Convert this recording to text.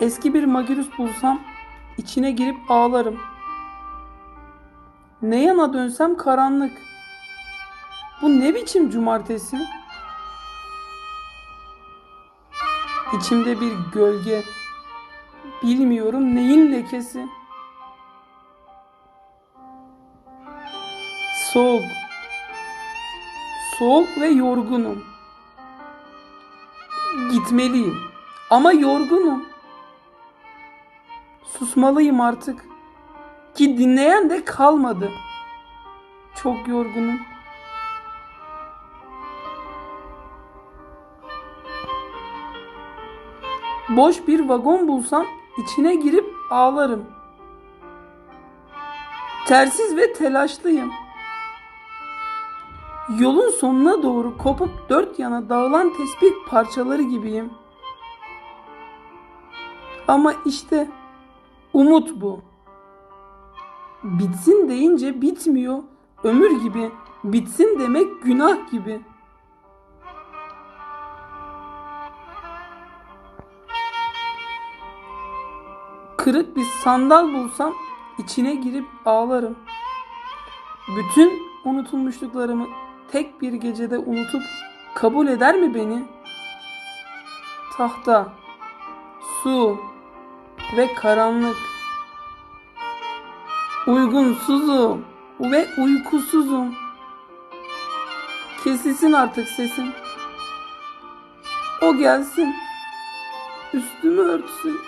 Eski bir magirus bulsam içine girip ağlarım. Ne yana dönsem karanlık. Bu ne biçim cumartesi? İçimde bir gölge. Bilmiyorum neyin lekesi. Soğuk. Soğuk ve yorgunum. Gitmeliyim. Ama yorgunum. Susmalıyım artık. Ki dinleyen de kalmadı. Çok yorgunum. Boş bir vagon bulsam içine girip ağlarım. Tersiz ve telaşlıyım. Yolun sonuna doğru kopup dört yana dağılan tespih parçaları gibiyim. Ama işte umut bu. Bitsin deyince bitmiyor. Ömür gibi. Bitsin demek günah gibi. Kırık bir sandal bulsam içine girip ağlarım. Bütün unutulmuşluklarımı tek bir gecede unutup kabul eder mi beni? Tahta, su ve karanlık. Uygunsuzum ve uykusuzum. Kesilsin artık sesim. O gelsin. Üstümü örtsün.